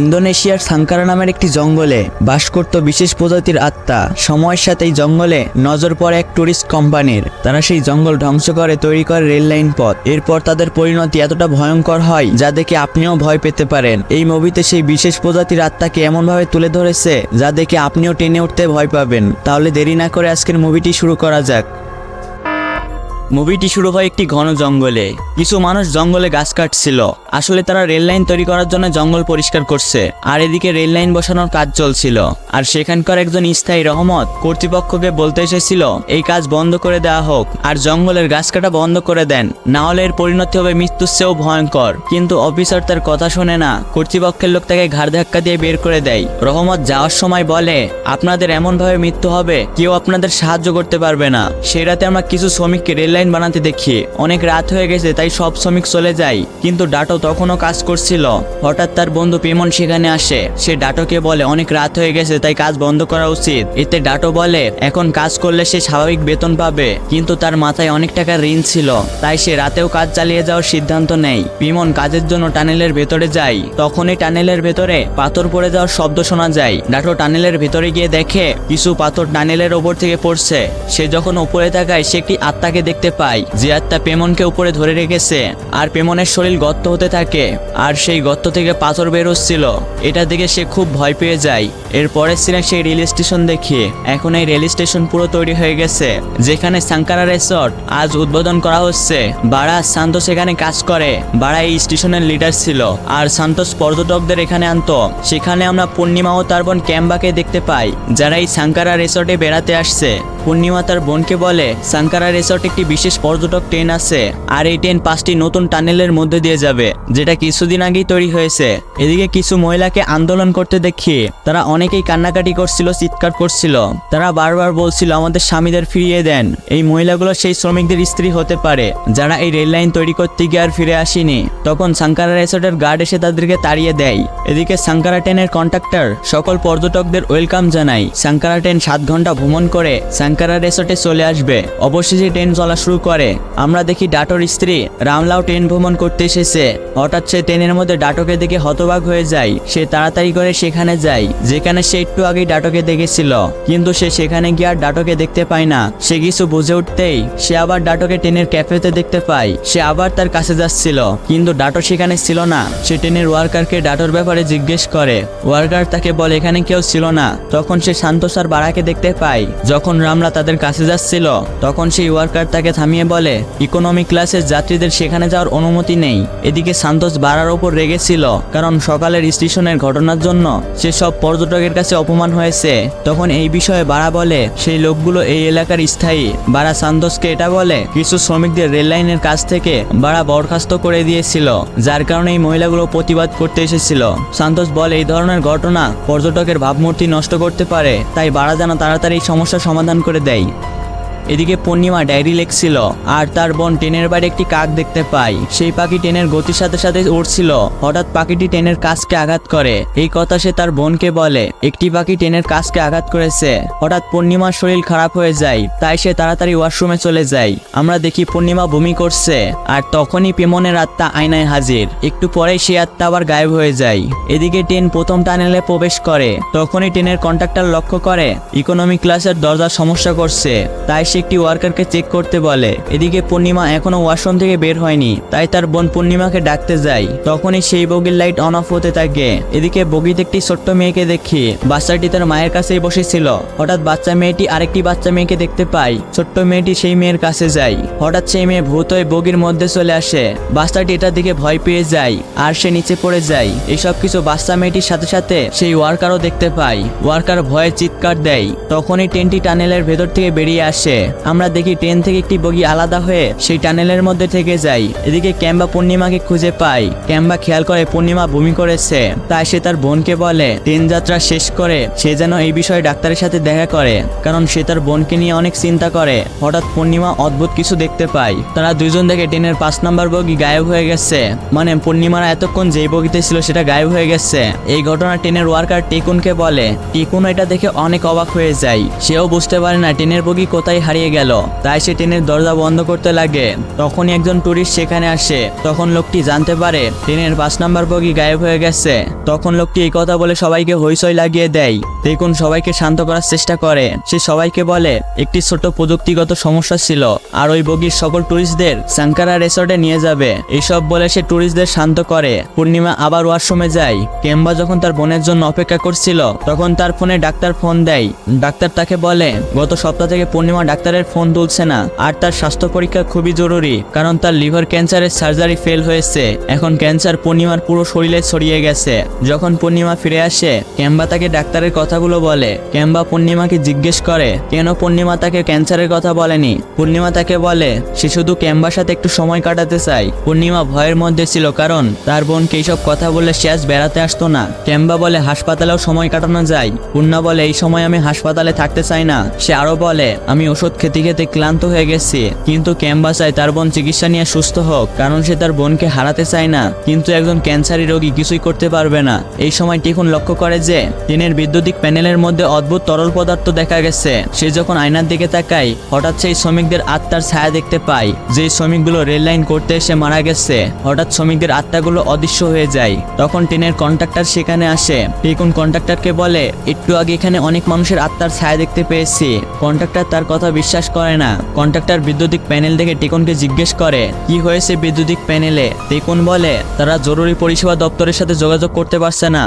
ইন্দোনেশিয়ার সাংকারা নামের একটি জঙ্গলে বাস করত বিশেষ প্রজাতির আত্মা। সময়ের সাথে এই জঙ্গলে নজর পড়ে এক টুরিস্ট কোম্পানির। তারা সেই জঙ্গল ধ্বংস করে, তৈরি করে রেল লাইন পথ। এরপর তাদের পরিণতি এতটা ভয়ঙ্কর হয়, যা দেখে আপনিও ভয় পেতে পারেন। এই মুভিতে সেই বিশেষ প্রজাতির আত্মাকে এমনভাবে তুলে ধরেছে, যা দেখে আপনিও টেনে উঠতে ভয় পাবেন। তাহলে দেরি না করে আজকের মুভিটি শুরু করা যাক। মুভিটি শুরু হয় একটি ঘন জঙ্গলে। কিছু মানুষ জঙ্গলে গাছ কাটছিল। আসলে তারা রেল লাইন তৈরি করার জন্য জঙ্গল পরিষ্কার করছে। আর এদিকে রেল লাইন বসানোর কাজ চলছিল। আর সেখানকার একজন স্থায়ী রহমত কর্তৃপক্ষকে বলতে এসেছিল, এই কাজ বন্ধ করে দেওয়া হোক, আর জঙ্গলের গাছ কাটা বন্ধ করে দেন। না হলে এর পরিণতি হবে মৃত্যুর চেয়েও ভয়ঙ্কর। কিন্তু অফিসার তার কথা শোনে না। কর্তৃপক্ষের লোক তাকে ঘাড় ধাক্কা দিয়ে বের করে দেয়। রহমত যাওয়ার সময় বলে, আপনাদের এমনভাবে মৃত্যু হবে, কেউ আপনাদের সাহায্য করতে পারবে না। সেই রাতে আমরা কিছু শ্রমিককে রেল লাইন বানাতে দেখি। অনেক রাত হয়ে গেছে, তাই সব শ্রমিক চলে যায়। কিন্তু ডাটো তখনও কাজ করছিল। হঠাৎ তার বন্ধু পেমন সেখানে আসে। সে ডাটোকে বলে, অনেক রাত হয়ে গেছে, তাই কাজ বন্ধ করা উচিত। এতে ডাটো বলে, এখন কাজ করলে সে স্বাভাবিক বেতন পাবে, কিন্তু তার মাথায় অনেক টাকা ঋণ ছিল, তাই সে রাতেও কাজ চালিয়ে যাওয়ার সিদ্ধান্ত নেয় পিমন কাজের জন্য টানেলের ভেতরে যায়। তখনই টানেলের ভেতরে পাথর পড়ে যাওয়ার শব্দ শোনা যায়। ডাটো টানেলের ভেতরে গিয়ে দেখে, কিছু পাথর টানেলের ওপর থেকে পড়ছে। সে যখন উপরে তাকায়, সে একটি আত্মাকে দেখতে পায় যে আত্মা পেমনকে উপরে ধরে রেখেছে, আর পেমনের শরীর গর্ত হতে থাকে, আর সেই গর্ত থেকে পাথর বেরোচ্ছিল এটা দেখে সে খুব ভয় পেয়ে যায়। এরপরের সিনে সেই রেল স্টেশন দেখি। এখন এই রেল স্টেশন পুরো তৈরি হয়ে গেছে, যেখানে সাংকারা রেসর্ট আজ উদ্বোধন করা হচ্ছে। বাড়া শান্ত সেখানে কাজ করে। বাড়া এই স্টেশনের লিডার ছিল, আর সান্তোষ পর্যটকদের এখানে আনতো। সেখানে আমরা পূর্ণিমা ও তার বোন ক্যাম্বাকে দেখতে পাই, যারা এই সাংকারা রেসর্টে বেড়াতে আসছে। পূর্ণিমা তার বোনকে বলে সাংকারা রেসর্ট একটি বিশেষ পর্যটক ট্রেন আছে, আর এই ট্রেন পাঁচটি নতুন টানেলের মধ্যে দিয়ে যাবে, যেটা কিছুদিন আগেই তৈরি হয়েছে। এদিকে কিছু মহিলাকে আন্দোলন করতে দেখি, তারা অনেকেই কান্নাকাটি করছিল, চিৎকার করছিল। তারা বারবার বলছিল, আমাদের স্বামীদের ফিরিয়ে দেন। এই মহিলাগুলো সেই শ্রমিকদের স্ত্রী হতে পারে, যারা এই রেল লাইন তৈরি করতে গিয়ে আর ফিরে আসেনি। তখন সাংকারা রেসর্টের গার্ড এসে তাদেরকে তাড়িয়ে দেয়। এদিকে সাংকারা ট্রেনের কন্ট্রাক্টর সকল পর্যটকদের ওয়েলকাম জানায়। সাংকারা ট্রেন সাত ঘণ্টা ভ্রমণ করে সাংকারা রেসর্টে চলে আসবে। অবশেষে ট্রেন চলা শুরু করে। আমরা দেখি ডাটোর স্ত্রী রামলাও ট্রেন ভ্রমণ করতে এসেছে। হঠাৎ সে ট্রেনের মধ্যে ডাটোকে দেখে হতবাক হয়ে যায়। সে তাড়াতাড়ি করে সেখানে যায়, যেখানে সে একটু আগেই ডাটোকে দেখেছিল। কিন্তু সে সেখানে গিয়ে আর ডাটোকে দেখতে পায় না। সে কিছু বুঝে উঠতেই সে আবার ডাটোকে ট্রেনের ক্যাফেতে দেখতে পায়। সে আবার তার কাছে যাচ্ছিল, কিন্তু ডাটো সেখানে ছিল না। সে ট্রেনের ওয়ার্কারকে ডাটোর ব্যাপারে জিজ্ঞেস করে। ওয়ার্কার তাকে বলে, এখানে কেউ ছিল না। তখন সে শান্তসার বাড়াকে দেখতে পায়। যখন রামলা তাদের কাছে যাচ্ছিল, তখন সেই ওয়ার্কার তাকে থামিয়ে বলে ইকোনমি ক্লাসের যাত্রীদের সেখানে যাওয়ার অনুমতি নেই। এদিকে সান্তোষ বাড়ার ওপর রেগেছিল, কারণ সকালের স্টেশনের ঘটনার জন্য সে সব পর্যটকের কাছে অপমান হয়েছে। তখন এই বিষয়ে বাড়া বলে, সেই লোকগুলো এই এলাকার স্থায়ী। বাড়া সান্তোষকে এটা বলে, কিছু শ্রমিকদের রেল লাইনের কাছ থেকে বাড়া বরখাস্ত করে দিয়েছিল, যার কারণে এই মহিলাগুলো প্রতিবাদ করতে এসেছিল। সান্তোষ বলে, এই ধরনের ঘটনা পর্যটকের ভাবমূর্তি নষ্ট করতে পারে, তাই বাড়া যেন তাড়াতাড়ি এই সমস্যার সমাধান করে দেয় এদিকে পূর্ণিমা ডায়েরি লেখছিল, আর তার বোন ট্রেনের বাইরে একটি কাক দেখতে পায় সেই পাখি ট্রেনের গতির সাথে সাথে উঠছিল হঠাৎ পাখিটি ট্রেনের কাজকে আঘাত করে। এই কথা সে তার বোনকে বলে। একটি পাখি ট্রেনের কাজকে আঘাত করেছে। হঠাৎ পূর্ণিমার শরীর খারাপ হয়ে যায়। তাই সে তাড়াতাড়ি ওয়াশরুমে চলে যায়। আমরা দেখি পূর্ণিমা বমি করছে। আর তখনই পেমনের আত্মা আয়নায় হাজির। একটু পরেই সে আত্মা আবার গায়েব হয়ে যায়। এদিকে ট্রেন প্রথম টানেলে প্রবেশ করে। তখনই ট্রেনের কন্ট্রাক্টর লক্ষ্য করে। ইকোনমি ক্লাসের দরজার সমস্যা করছে। তাই একটি ওয়ার্কারকে চেক করতে বলে। এদিকে পূর্ণিমা এখনও ওয়াশরুম থেকে বের হয়নি, তাই তার বোন পূর্ণিমাকে ডাকতে যায়। তখনই সেই বগির লাইট অন অফ হতে থাকে। এদিকে বগিতে একটি ছোট্ট মেয়েকে দেখি। বাচ্চাটি তার মায়ের কাছেই বসেছিল। হঠাৎ বাচ্চা মেয়েটি আরেকটি বাচ্চা মেয়েকে দেখতে পায় ছোট্ট মেয়েটি সেই মেয়ের কাছে যায়। হঠাৎ সেই মেয়ে ভূত হয়ে বগির মধ্যে চলে আসে। বাচ্চাটি এটার দিকে ভয় পেয়ে যায় আর সে নিচে পড়ে যায়। এইসব কিছু বাচ্চা মেয়েটির সাথে সাথে সেই ওয়ার্কারও দেখতে পায় ওয়ার্কার ভয়ে চিৎকার দেয়। তখনই ট্রেনটি টানেলের ভেতর থেকে বেরিয়ে আসে। আমরা দেখি ট্রেন থেকে একটি বগি আলাদা হয়ে সেই টানেলের মধ্যে থেকে যায়। এদিকে ক্যাম্বা পূর্ণিমাকে খুঁজে পায়। ক্যাম্বা খেয়াল করে পূর্ণিমা বমি করেছে। তাই সে তার বোনকে বলে, ট্রেন যাত্রা শেষ করে, সে যেন এই বিষয়ে ডাক্তারের সাথে দেখা করে। কারণ সে তার বোনকে নিয়ে অনেক চিন্তা করে। হঠাৎ পূর্ণিমা অদ্ভুত কিছু দেখতে পায়। তারা দুজন দেখে ট্রেনের পাঁচ নাম্বার বগি গায়েব হয়ে গেছে। মানে পূর্ণিমারা এতক্ষণ যেই বগিতে ছিল সেটা গায়েব হয়ে গেছে। এই ঘটনা ট্রেনের ওয়ার্কার টিকুনকে বলে, টিকুন এটা দেখে অনেক অবাক হয়ে যায়। সেও বুঝতে পারে না, ট্রেনের বগি কোথায় হারিয়ে গেল। তাই সে ট্রেনের দরজা বন্ধ করতে লাগে। তখনই একজন টুরিস্ট সেখানে আসে। তখন লোকটি জানতে পারে, ট্রেনের পাঁচ নাম্বার বগি গায়েব হয়ে গেছে। তখন লোকটি এই কথা বলে সবাইকে হইচই লাগিয়ে দেয়। দেখুন, সবাইকে শান্ত করার চেষ্টা করে। সে সবাইকে বলে, একটি ছোট প্রযুক্তিগত সমস্যা ছিল। আর ওই বগির সকল টুরিস্টদের সাংকারা রেসর্টে নিয়ে যাবে। এইসব বলে সে টুরিস্টদের শান্ত করে। পূর্ণিমা আবার ওয়াশরুমে যায়। কেম্বা যখন তার বোনের জন্য অপেক্ষা করছিল, তখন তার ফোনে ডাক্তার ফোন দেয়। ডাক্তার তাকে বলে, গত সপ্তাহ থেকে পূর্ণিমা ডাক্তারের ফোন তুলছে না। আর তার স্বাস্থ্য পরীক্ষা খুবই জরুরি, কারণ তার লিভার ক্যান্সারের সার্জারি ফেল হয়েছে। এখন ক্যান্সার পূর্ণিমার পুরো শরীরে ছড়িয়ে গেছে। যখন পূর্ণিমা ফিরে আসে কেম্বা তাকে ডাক্তারের কথাগুলো বলে। ক্যাম্বা পূর্ণিমাকে জিজ্ঞেস করে, কেন পূর্ণিমা তাকে ক্যান্সারের কথা বলেনি? পূর্ণিমা তাকে বলে, সে শুধু কেম্বার সাথে একটু সময় কাটাতে চায় পূর্ণিমা ভয়ের মধ্যে ছিল, কারণ তার বোনকে এইসব কথা বললে সে আজ বেড়াতে আসতো না। ক্যাম্বা বলে, হাসপাতালেও সময় কাটানো যায়। পূর্ণা বলে, এই সময় আমি হাসপাতালে থাকতে চাই না। সে আরও বলে, আমি ওষুধ খেতে খেতে ক্লান্ত হয়ে গেছি। কিন্তু কেম্বা চায় তার বোন চিকিৎসা নিয়ে সুস্থ হোক, কারণ সে তার বোনকে হারাতে চায় না। কিন্তু একজন ক্যান্সারি রোগী কিছুই করতে পারবে না। এই সময় টিকুন লক্ষ্য করে যে ট্রেনের বিদ্যুতিক প্যানেলের মধ্যে অদ্ভুত তরল পদার্থ দেখা গেছে। সে যখন আয়নার দিকে তাকায়, হঠাৎ সেই শ্রমিকদের আত্মার ছায়া দেখতে পায়। যে শ্রমিকগুলো রেল লাইন করতে এসে মারা গেছে, হঠাৎ শ্রমিকদের আত্মাগুলো অদৃশ্য হয়ে যায়। তখন ট্রেনের কন্ট্রাক্টর সেখানে আসে। টিকুন কন্ট্রাক্টরকে বলে, একটু আগে এখানে অনেক মানুষের আত্মার ছায়া দেখতে পেয়েছি। কন্ট্রাক্টর তার কথা বিশ্বাস করে না। কন্ট্রাক্টর বিদ্যুতিক প্যানেল দেখে টিকুনকে জিজ্ঞেস করে, কি হয়েছে বিদ্যুতিক প্যানেলে? টিকন বলে, তারা জরুরি পরিষেবা দপ্তরের সাথে যোগাযোগ করতে পারছে না।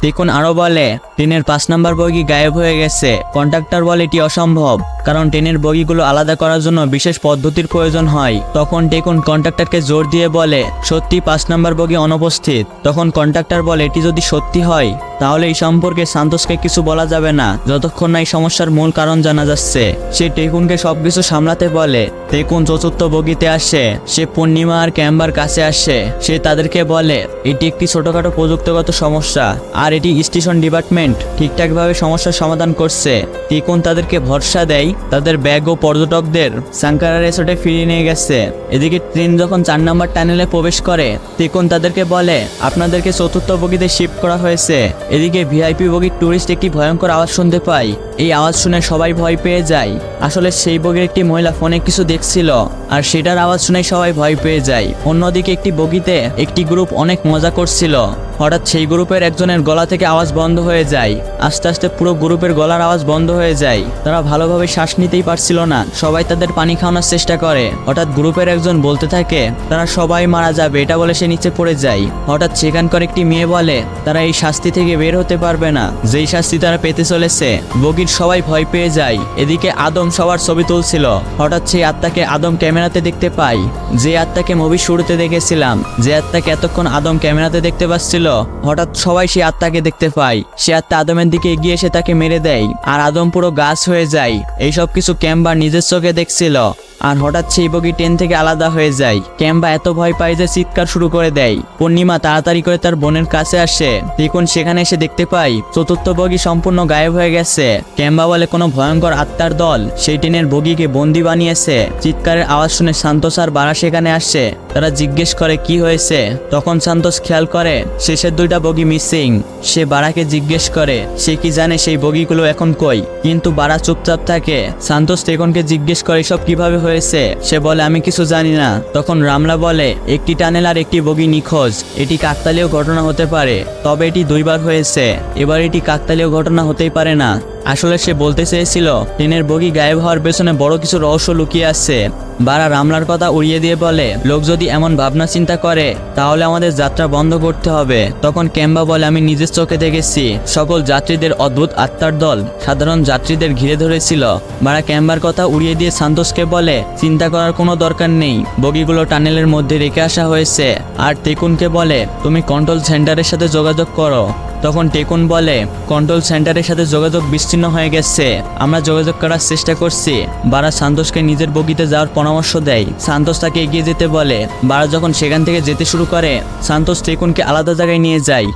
টিকন আরও বলে ট্রেনের পাঁচ নাম্বার বগি গায়েব হয়ে গেছে। কন্ট্রাক্টর বলে এটি অসম্ভব, কারণ ট্রেনের বগিগুলো আলাদা করার জন্য বিশেষ পদ্ধতির প্রয়োজন হয়। তখন টেকুন কন্ট্রাক্টরকে জোর দিয়ে বলে, সত্যি পাঁচ নাম্বার বগি অনুপস্থিত। তখন কন্ট্রাক্টর বলে, এটি যদি সত্যি হয়, তাহলে এই সম্পর্কে সান্তোসকে কিছু বলা যাবে না। যতক্ষণ না এই সমস্যার মূল কারণ জানা যাচ্ছে। সে টেকুনকে সবকিছু সামলাতে বলে, টেকুন চতুর্থ বগিতে আসে। সে পূর্ণিমা আর ক্যাম্বার কাছে আসে। সে তাদেরকে বলে, এটি একটি ছোটখাটো প্রযুক্তিগত সমস্যা, আর এটি স্টেশন ডিপার্টমেন্ট ঠিকঠাকভাবে সমস্যার সমাধান করছে। তিকুন তাদেরকে ভরসা দেয়, তাদের ব্যাগ ও পর্যটকদের সাংকারা রেসর্টে ফিরিয়ে নিয়ে গেছে। এদিকে ট্রেন যখন চার নম্বর টানেলে প্রবেশ করে তিকুন তাদেরকে বলে, আপনাদেরকে চতুর্থ বগিতে শিফট করা হয়েছে। এদিকে ভিআইপি বগির টুরিস্ট একটি ভয়ঙ্কর আওয়াজ শুনতে পায়। এই আওয়াজ শুনে সবাই ভয় পেয়ে যায়। আসলে সেই বগির একটি মহিলা ফোনে কিছু দেখছিল, আর সেটার আওয়াজ শুনে সবাই ভয় পেয়ে যায়। অন্যদিকে একটি বগিতে একটি গ্রুপ অনেক মজা করছিল। হঠাৎ সেই গ্রুপের একজনের গলা থেকে আওয়াজ বন্ধ হয়ে যায়। আস্তে আস্তে পুরো গ্রুপের গলার আওয়াজ বন্ধ হয়ে যায়। তারা ভালোভাবে শ্বাস নিতেই পারছিল না। সবাই তাদের পানি খাওয়ানোর চেষ্টা করে। হঠাৎ গ্রুপের একজন বলতে থাকে, তারা সবাই মারা যাবে, এটা বলে সে নিচে পড়ে যায়। হঠাৎ সেখানকার একটি মেয়ে বলে, তারা এই শাস্তি থেকে বের হতে পারবে না। যেই শাস্তি তারা পেতে চলেছে, বগির সবাই ভয় পেয়ে যায়। এদিকে আদম সবার ছবি তুলছিল। হঠাৎ সেই আত্মাকে আদম ক্যামেরাতে দেখতে পাই। যে আত্মাকে মুভি শুরুতে দেখেছিলাম, যে আত্মাকে এতক্ষণ আদম ক্যামেরাতে দেখতে পাচ্ছিল হঠাৎ সবাই সেই আত্মাকে দেখতে পায়। সে আত্মা আদমের দিকে এগিয়ে এসে তাকে মেরে দেয়। আর আদম পুরো গাছ হয়ে যায়। এইসব কিছু ক্যাম্বার নিজের চোখে দেখছিল। আর হঠাৎ সেই বগি ট্রেন থেকে আলাদা হয়ে যায়। ক্যাম্বা এত ভয় পায় যে চিৎকার শুরু করে দেয়। পূর্ণিমা তাড়াতাড়ি করে তার বোনের কাছে আসে। দেখুন, সেখানে এসে দেখতে পাই, চতুর্থ বগি সম্পূর্ণ গায়েব হয়ে গেছে। ক্যাম্বা বলে কোনো ভয়ঙ্কর আত্মার দল। সেই ট্রেনের বগিকে বন্দি বানিয়েছে। চিৎকারের আওয়াজ শুনে সান্তোষ আর বারা সেখানে আসে। তারা জিজ্ঞেস করে, কি হয়েছে? তখন সান্তোষ খেয়াল করে শেষের দুইটা বগি মিসিং। সে বারাকে জিজ্ঞেস করে, সে কি জানে সেই বগিগুলো এখন কই? কিন্তু বারা চুপচাপ থাকে। সান্তোষ টেকনকে জিজ্ঞেস করে সব কীভাবে হয়েছে? সে বলে, আমি কিছু জানি না। তখন রামলা বলে, একটি টানেল আর একটি বগি নিখোঁজ। এটি কাকতালীয় ঘটনা হতে পারে, তবে এটি দুইবার হয়েছে। এবার এটি কাকতালীয় ঘটনা হতেই পারে না। আসলে সে বলতে চেয়েছিল ট্রেনের বগি গায়েব হওয়ার পেছনে বড় কিছু রহস্য লুকিয়ে আছে। বারা রামলার কথা উড়িয়ে দিয়ে বলে, লোক যদি এমন ভাবনা চিন্তা করে, তাহলে আমাদের যাত্রা বন্ধ করতে হবে। তখন ক্যাম্বা বলে, আমি নিজের চোখে দেখেছি, সকল যাত্রীদের অদ্ভুত আত্মার দল, সাধারণ যাত্রীদের ঘিরে ধরেছিল। বারা ক্যাম্বার কথা উড়িয়ে দিয়ে সান্তোষকে বলে, চিন্তা করার কোনো দরকার নেই, বগিগুলো টানেলের মধ্যে রেখে আসা হয়েছে। আর তেকুনকে বলে, তুমি কন্ট্রোল সেন্টারের সাথে যোগাযোগ করো। তখন টেকুন বলে, কন্ট্রোল সেন্টারের সাথে যোগাযোগ বিচ্ছিন্ন হয়ে গেছে। আমরা যোগাযোগ করার চেষ্টা করছি। বারা সান্তোষকে নিজের বগিতে যাওয়ার পরামর্শ দেয়। সান্তোষ তাকে এগিয়ে যেতে বলে, বারা যখন সেখান থেকে যেতে শুরু করে, সান্তোষ টেকুনকে আলাদা জায়গায় নিয়ে যায়।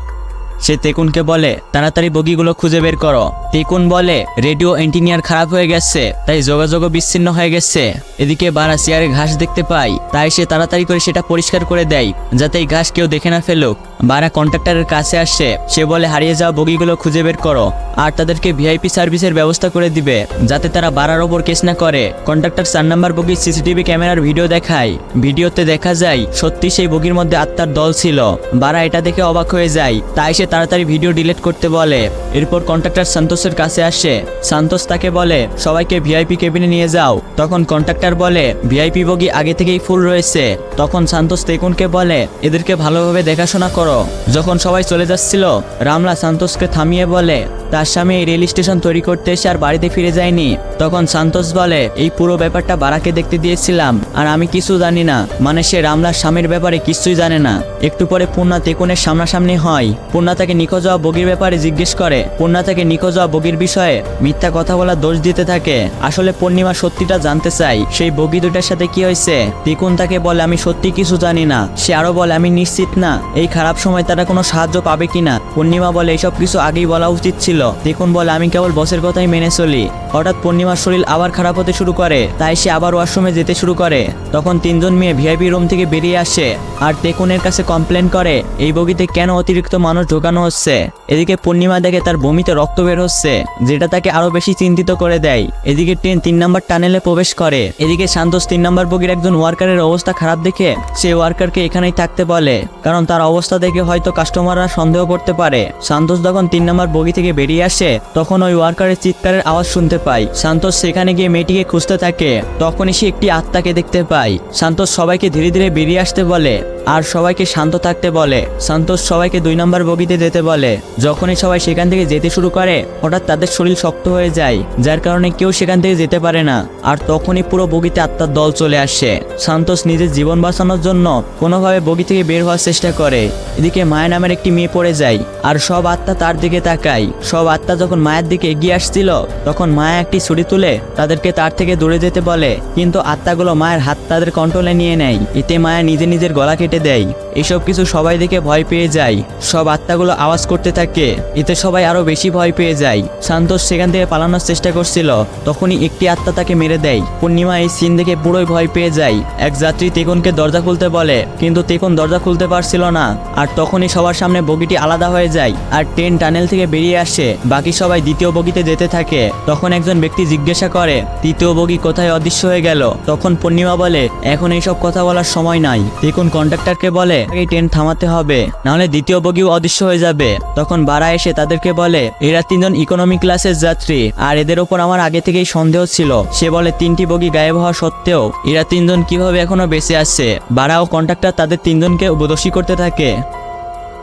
সে তেকুনকে বলে, তাড়াতাড়ি বগিগুলো খুঁজে বের করো। তেকুন বলে, রেডিও ইঞ্জিনিয়ার খারাপ হয়ে গেছে, তাই যোগাযোগও বিচ্ছিন্ন হয়ে গেছে। এদিকে বারা চেয়ারে ঘাস দেখতে পাই তাই সে তাড়াতাড়ি করে সেটা পরিষ্কার করে দেয়, যাতে এই ঘাস কেউ দেখে না ফেলুক। বারা কন্ট্রাক্টরের কাছে আসে। সে বলে, হারিয়ে যাওয়া বগিগুলো খুঁজে বের করো আর তাদেরকে ভিআইপি সার্ভিসের ব্যবস্থা করে দিবে, যাতে তারা বারার ওপর কেস না করে। কন্ট্রাক্টর চার নাম্বার বগির সিসিটিভি ক্যামেরার ভিডিও দেখায়। ভিডিওতে দেখা যায়, সত্যি সেই বগির মধ্যে আত্মার দল ছিল। বারা এটা দেখে অবাক হয়ে যায়। তাই সে তাড়াতাড়ি ভিডিও ডিলিট করতে বলে। এরপর কন্ট্রাক্টর সন্তোষের কাছে আসে। সন্তোষ তাকে বলে, সবাইকে ভিআইপি কেবিনে নিয়ে যাও। তখন কন্ট্রাক্টর বলে, ভিআইপি বগি আগে থেকেই ফুল রয়েছে। তখন সন্তোষ তেকুনকে বলে, এদেরকে ভালোভাবে দেখাশোনা করো। যখন সবাই চলে যাচ্ছিল, রামলা সন্তোষকে থামিয়ে বলে, তার স্বামী এই রেল স্টেশন তৈরি করতে এসে আর বাড়িতে ফিরে যায়নি। তখন সন্তোষ বলে, এই পুরো ব্যাপারটা বারাকে দেখতে দিয়েছিলাম, আর আমি কিছু জানি না। মানে সে রামলার স্বামীর ব্যাপারে কিছুই জানে না। একটু পরে পূর্ণা তেকুনের সামনাসামনি হয়। পূর্ণা তাকে নিখোঁজ হওয়া বগির ব্যাপারে জিজ্ঞেস করে। পূর্ণা তাকে নিখোঁজ হওয়া বগির বিষয়ে মিথ্যা কথা বলা দোষ দিতে থাকে। আসলে পূর্ণিমা সত্যিটা জানতে চাই। সেই বগি দুটার সাথে কি হয়েছে? তিকুন তাকে বলে, আমি সত্যি কিছু জানি না। সে আরও বলে, আমি নিশ্চিত না। এই খারাপ সময় তারা কোনো সাহায্য পাবে কিনা? পূর্ণিমা বলে এইসব কিছু আগেই বলা উচিত ছিল। তিকুন বলে, আমি কেবল বসের কথাই মেনে চলি। হঠাৎ পূর্ণিমার শরীর আবার খারাপ হতে শুরু করে। তাই সে আবার ওয়াশরুমে যেতে শুরু করে। তখন তিনজন মেয়ে ভিআইপি রুম থেকে বেরিয়ে আসে। আর তেকুনের কাছে কমপ্লেন করে, এই বগিতে কেন অতিরিক্ত মানুষ ঢোকানো হচ্ছে? এদিকে পূর্ণিমা দেখে তার বমিতে রক্ত বের হচ্ছে, যেটা তাকে আরও বেশি চিন্তিত করে দেয়। এদিকে ট্রেন তিন নম্বর টানেলে প্রবেশ করে। এদিকে শান্তোষ তিন নম্বর বগির একজন ওয়ার্কারের অবস্থা খারাপ দেখে, সে ওয়ার্কারকে এখানেই থাকতে বলে। কারণ তার অবস্থা দেখে হয়তো কাস্টমাররা সন্দেহ করতে পারে। শান্তোষ যখন তিন নম্বর বগি থেকে বেরিয়ে আসে, তখন ওই ওয়ার্কারের চিৎকারের আওয়াজ শুনতে পায় সান্তোষ সেখানে গিয়ে মেয়েটিকে খুঁজতে থাকে। তখনই সে একটি আত্মাকে দেখতে পায় শান্তোষ সবাইকে ধীরে ধীরে বেরিয়ে আসতে বলে আর সবাইকে শান্ত থাকতে বলে। সন্তোষ সবাইকে দুই নম্বর বগিতে যেতে বলে। যখনই সবাই সেখান থেকে যেতে শুরু করে, হঠাৎ তাদের শরীর শক্ত হয়ে যায়, যার কারণে কেউ সেখান থেকে যেতে পারে না। আর তখনই পুরো বগিতে আত্মার দল চলে আসে। সন্তোষ নিজের জীবন বাঁচানোর জন্য কোনোভাবে বগি থেকে বের হওয়ার চেষ্টা করে। এদিকে মায়া নামের একটি মেয়ে পড়ে যায়, আর সব আত্মা তার দিকে তাকায়। সব আত্মা যখন মায়ের দিকে এগিয়ে আসছিল, তখন মায়া একটি ছুরি তুলে তাদেরকে তার থেকে দূরে যেতে বলে। কিন্তু আত্মাগুলো মায়ের হাত তাদের কন্ট্রোলে নিয়ে নেয়, এতে মায়া নিজে নিজের গলা কেটে দেয়। এসব কিছু সবাই দেখে ভয় পেয়ে যায়। সব আত্মাগুলো আওয়াজ করতে থাকে, এতে সবাই আরও বেশি ভয় পেয়ে যায়। সান্তোষ সেখান থেকে পালানোর চেষ্টা করছিল, তখনই একটি আত্মা তাকে মেরে দেয়। পূর্ণিমা এই সিন দেখে পুরোই ভয় পেয়ে যায়। এক যাত্রী তেকনকে দরজা খুলতে বলে, কিন্তু তেকন দরজা খুলতে পারছিল না, আর তখনই সবার সামনে বগিটি আলাদা হয়ে যায় আর ট্রেন টানেল থেকে বেরিয়ে আসে। বাকি সবাই দ্বিতীয় বগিতে যেতে থাকে। তখন একজন ব্যক্তি জিজ্ঞাসা করে, তৃতীয় বগি কোথায় অদৃশ্য হয়ে গেল? তখন পূর্ণিমা বলে, এখন এইসব কথা বলার সময় নাই। দেখুন, কন্ডাক্টরকে বলে, এই ট্রেন থামাতে হবে, নাহলে দ্বিতীয় বগিও অদৃশ্য হয়ে যাবে। তখন বাড়া এসে তাদেরকে বলে, এরা তিনজন ইকোনমি ক্লাসের যাত্রী, আর এদের ওপর আমার আগে থেকেই সন্দেহ ছিল। সে বলে, তিনটি বগি গায়েব হওয়া সত্ত্বেও এরা তিনজন কীভাবে এখনও বেঁচে আছে? বাড়া ও কন্ট্রাক্টর তাদের তিনজনকে দোষী করতে থাকে।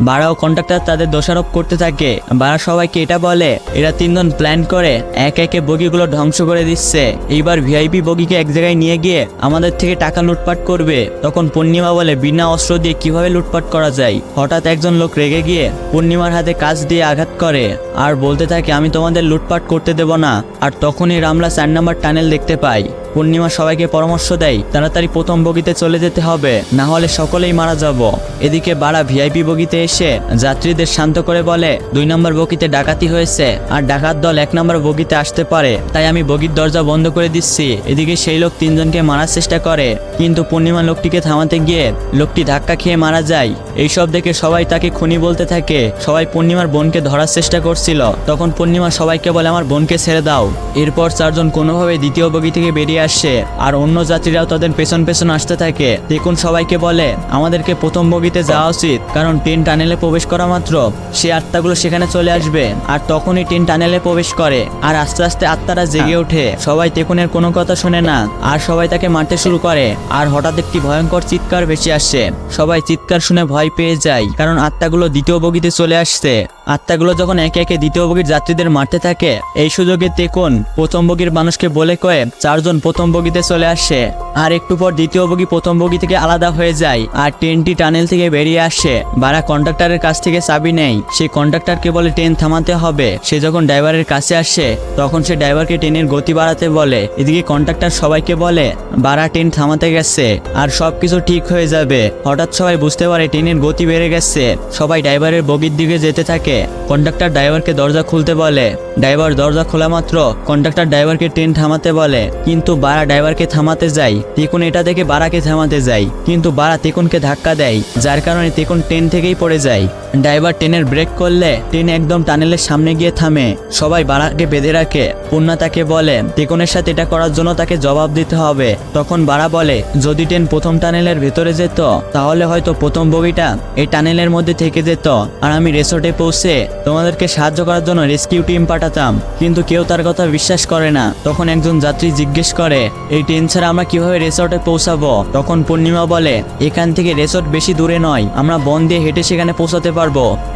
বাড়াও কন্ট্রাক্টর তাদের দোষারোপ করতে থাকে। বাড়া সবাইকে এটা বলে, এরা তিনজন প্ল্যান করে, এক একে বগিগুলো ধ্বংস করে দিচ্ছে। এইবার ভিআইপি বগিকে এক জায়গায় নিয়ে গিয়ে আমাদের থেকে টাকা লুটপাট করবে। তখন পূর্ণিমা বলে, বিনা অস্ত্র দিয়ে কীভাবে লুটপাট করা যায়? হঠাৎ একজন লোক রেগে গিয়ে পূর্ণিমার হাতে কাজ দিয়ে আঘাত করে। আর বলতে থাকে, আমি তোমাদের লুটপাট করতে দেব না। আর তখনই রামলা চার নাম্বার টানেল দেখতে পাই পূর্ণিমা সবাইকে পরামর্শ দেয়, তাড়াতাড়ি প্রথম বগিতে চলে যেতে হবে, না হলে সকলেই মারা যাব। এদিকে বাড়া ভিআইপি বগিতে এসে যাত্রীদের শান্ত করে বলে, দুই নম্বর বগিতে ডাকাতি হয়েছে, আর ডাকাত দল এক নম্বর বগিতে আসতে পারে, তাই আমি বগির দরজা বন্ধ করে দিচ্ছি। এদিকে সেই লোক তিনজনকে মারার চেষ্টা করে, কিন্তু পূর্ণিমা লোকটিকে থামাতে গিয়ে লোকটি ধাক্কা খেয়ে মারা যায়। এইসব দেখে সবাই তাকে খুনি বলতে থাকে, সবাই পূর্ণিমার বোনকে ধরার চেষ্টা করছিল। তখন পূর্ণিমা সবাইকে বলে, আমার বোনকে ছেড়ে দাও। এরপর চারজন কোনোভাবে দ্বিতীয় বগি থেকে বেরিয়ে আসে। আর অন্য যাত্রীরাও তাদের পেছন পেছন আসতে থাকে। দেখুন সবাইকে বলে আমাদেরকে প্রথম বগিতে যাওয়া উচিত কারণ ট্রেন টানেলে প্রবেশ করা মাত্র। সে আত্মাগুলো সেখানে চলে আসবে আর তখনই ট্রেন টানেলে প্রবেশ করে। আর আস্তে আস্তে আত্মারা জেগে ওঠে। সবাই তেকুনের কোনো কথা শোনে না আর সবাই তাকে মারতে শুরু করে। আর হঠাৎ একটি ভয়ঙ্কর চিৎকার ভেসে আসে। সবাই চিৎকার শুনে ভয় পেয়ে যায় কারণ আত্মাগুলো দ্বিতীয় বগিতে চলে আসছে। আত্মাগুলো যখন একে একে দ্বিতীয় বগির যাত্রীদের মারতে থাকে এই সুযোগে তেকুন প্রথম বগির মানুষকে বলে কয়ে চারজন প্রথম বগিতে চলে আসে, আর একটু পর দ্বিতীয় বগি প্রথম বগি থেকে আলাদা হয়ে যায়, আর ট্রেনটি টানেল থেকে বেরিয়ে আসে। বারা কন্ডাক্টরের কাছ থেকে চাবি নেই সেই কন্ডাক্টরকে বলে ট্রেন থামাতে হবে। সে যখন ড্রাইভারের কাছে আসে, তখন সে ড্রাইভারকে ট্রেনের গতি বাড়াতে বলে। এদিকে কন্ডাক্টর সবাইকে বলে বারা ট্রেন থামাতে গেছে, আর সবকিছু ঠিক হয়ে যাবে। হঠাৎ সবাই বুঝতে পারে ট্রেনের গতি বেড়ে গেছে। সবাই ড্রাইভারের বগির দিকে যেতে থাকে। কন্ডাক্টর ড্রাইভারকে দরজা খুলতে বলে, ড্রাইভার, দরজা খোলা মাত্র। কন্ডাক্টর ড্রাইভারকে ট্রেন থামাতে বলে, কিন্তু বারা ড্রাইভারকে থামাতে যায় তেকুন এটা দেখে বারাকে থামাতে যায় কিন্তু বারা তিকুনকে ধাক্কা দেয়, যার কারণে তেকুন ট্রেন থেকেই পড়ে যায়। ড্রাইভার ট্রেনের ব্রেক করলে ট্রেন একদম টানেলের সামনে গিয়ে থামে। সবাই বারাকে বেঁধে রাখে। পূর্ণা তাকে বলে তিকুনের সাথে এটা করার জন্য তাকে জবাব দিতে হবে। তখন বারা বলে, যদি ট্রেন প্রথম টানেলের ভেতরে যেত, তাহলে হয়তো প্রথম বগিটা এই টানেলের মধ্যে থেকে যেত। আর আমি রেসর্টে পৌঁছে তোমাদেরকে সাহায্য করার জন্য রেস্কিউ টিম পাঠাতাম। কিন্তু কেউ তার কথা বিশ্বাস করে না। তখন একজন যাত্রী জিজ্ঞেস করে, এই ট্রেন ছাড়া আমরা কীভাবে রেসর্টে পৌঁছাবো? তখন পূর্ণিমা বলে, এখান থেকে রেসর্ট বেশি দূরে নয়। আমরা বন দিয়ে হেঁটে সেখানে পৌঁছাতে পারব।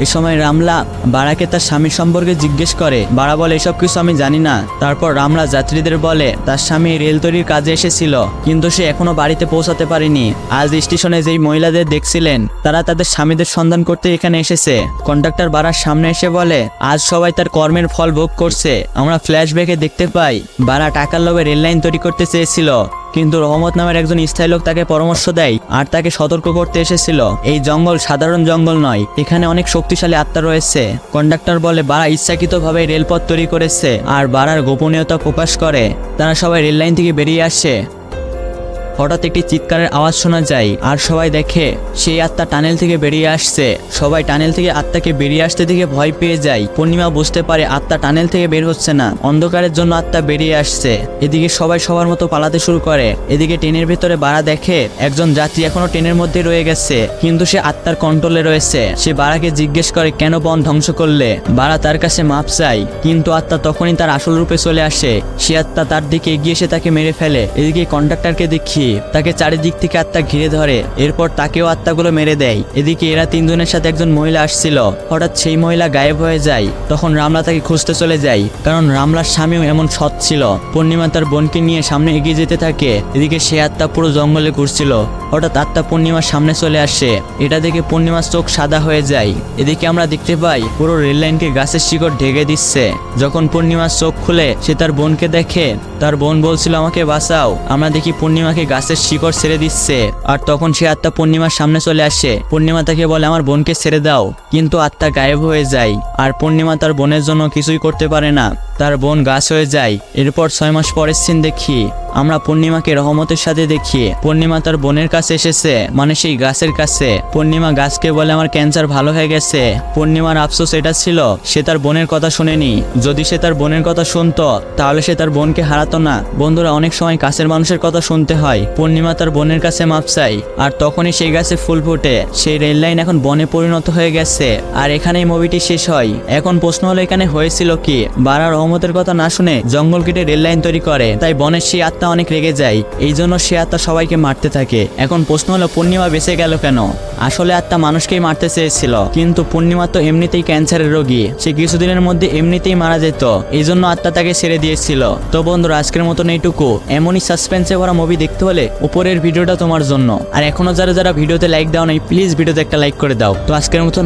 এ সময় রামলা বারাকে তার স্বামীর সম্পর্কে জিজ্ঞেস করে, বারা বলে, এসব কিছু আমি জানি না। তারপর রামলা যাত্রীদের বলে, তার স্বামী রেল তৈরির কাজে এসেছিল, কিন্তু সে এখনও বাড়িতে পৌঁছাতে পারেনি। আজ স্টেশনে যেই মহিলাদের দেখছিলেন, তারা তাদের স্বামীদের সন্ধান করতে এখানে এসেছে। কন্ডাক্টর বারার সামনে এসে বলে, আজ সবাই তার কর্মের ফল ভোগ করছে। আমরা ফ্ল্যাশব্যাকে দেখতে পাই, বারা টাকার লোভে রেল লাইন তৈরি করতে চেয়েছিল। কিন্তু রহমত নামের একজন স্থায়ী লোক তাকে পরামর্শ দেয় আর তাকে সতর্ক করতে এসেছিল। এই জঙ্গল সাধারণ জঙ্গল নয়, এখানে অনেক শক্তিশালী আত্মা রয়েছে। কন্ডাক্টর বলে বারা ইচ্ছাকৃতভাবে রেলপথ তৈরি করেছে আর বারার গোপনীয়তা প্রকাশ করে। তারা সবাই রেললাইন থেকে বেরিয়ে আসে। হঠাৎ একটি চিৎকারের আওয়াজ শোনা যায়, আর সবাই দেখে সেই আত্মা টানেল থেকে বেরিয়ে আসছে। সবাই টানেল থেকে আত্মাকে বেরিয়ে আসতে দেখে ভয় পেয়ে যায়। পূর্ণিমা বুঝতে পারে আত্মা টানেল থেকে বের হচ্ছে না। অন্ধকারের জন্য আত্মা বেরিয়ে আসছে। এদিকে সবাই সবার মতো পালাতে শুরু করে। এদিকে ট্রেনের ভিতরে বাড়া দেখে একজন যাত্রী এখনও ট্রেনের মধ্যে রয়ে গেছে। কিন্তু সে আত্মার কন্ট্রোলে রয়েছে। সে বাড়াকে জিজ্ঞেস করে, কেন বন ধ্বংস করলে? বাড়া তার কাছে মাপ চাই কিন্তু আত্মা তখনই তার আসল রূপে চলে আসে। সে আত্মা তার দিকে এগিয়ে এসে তাকে মেরে ফেলে। এদিকে কন্ডাক্টরকে দেখি তাকে চারিদিক থেকে আত্মা ঘিরে ধরে। এরপর তাকেও আত্মাগুলো মেরে দেয়। এদিকে এরা তিনজনের সাথে একজন মহিলা আসছিল। হঠাৎ সেই মহিলা গায়েব হয়ে যায়। তখন রামলা তাকে খুঁজতে চলে যায়। কারণ রামলার স্বামীও এমন সৎ ছিল। পূর্ণিমা তার বোনকে নিয়ে সামনে এগিয়ে যেতে থাকে। এদিকে সে আত্মা পুরো জঙ্গলে ঘুরছিল। হঠাৎ আত্মা পূর্ণিমার সামনে চলে আসে। এটা দেখে পূর্ণিমার চোখ সাদা হয়ে যায়। এদিকে আমরা দেখতে পাই, পুরো রেল লাইনকে গাছের শিকড় ঢেকে দিচ্ছে। যখন পূর্ণিমার চোখ খুলে, সে তার বোনকে দেখে, তার বোন বলছিল আমাকে বাঁচাও। আমরা দেখি পূর্ণিমাকে গাছের শিকড় ছেড়ে দিচ্ছে। আর তখন সে আত্মা পূর্ণিমার সামনে চলে আসে। পূর্ণিমা তাকে বলে, আমার বোনকে ছেড়ে দাও। কিন্তু আত্মা গায়েব হয়ে যায়। আর পূর্ণিমা তার বোনের জন্য কিছুই করতে পারে না। তার বোন গাছ হয়ে যায়। এরপর ছয় মাস পরের সিন দেখি। আমরা পূর্ণিমাকে রহমতের সাথে দেখি। পূর্ণিমা তার বোনের কাছে এসেছে মানে সেই গাছের কাছে। পূর্ণিমা গাছকে বলে, আমার ক্যান্সার ভালো হয়ে গেছে। পূর্ণিমার আফসোস এটা ছিল, সে তার বোনের কথা শুনেনি। যদি সে তার বোনের কথা শুনতো, তাহলে সে তার বোনকে হারাতো না। বন্ধুরা, অনেক সময় কাছের মানুষের কথা শুনতে হয়। পূর্ণিমা তার বোনের কাছে মাপ চাই আর তখনই সেই গাছে ফুল ফোটে। সেই রেল লাইন এখন বনে পরিণত হয়ে গেছে, আর এখানেই মুভিটি শেষ হয়। এখন প্রশ্ন হলো, এখানে হয়েছিল কি? বারা রহমতের কথা না শুনে জঙ্গল কেটে রেল লাইন তৈরি করে, তাই বনের সেই আত্মা অনেক রেগে যায়। এই জন্য সে আত্মা সবাইকে মারতে থাকে। এখন প্রশ্ন হলো, পূর্ণিমা বেঁচে গেল কেন? আসলে আত্মা মানুষকেই মারতে চেয়েছিল, কিন্তু পূর্ণিমা তো এমনিতেই ক্যান্সারের রোগী। সে কিছুদিনের মধ্যে এমনিতেই মারা যেত। এই জন্য আত্মা তাকে ছেড়ে দিয়েছিল। তো বন্ধুরা, আজকের মতন এইটুকু। এমনই সাসপেন্সে ভরা মুভি দেখতে হলে উপরের ভিডিওটা তোমার জন্য। আর এখনও যারা যারা ভিডিওতে লাইক দাও নাই প্লিজ ভিডিওতে একটা লাইক করে দাও। তো আজকের মতন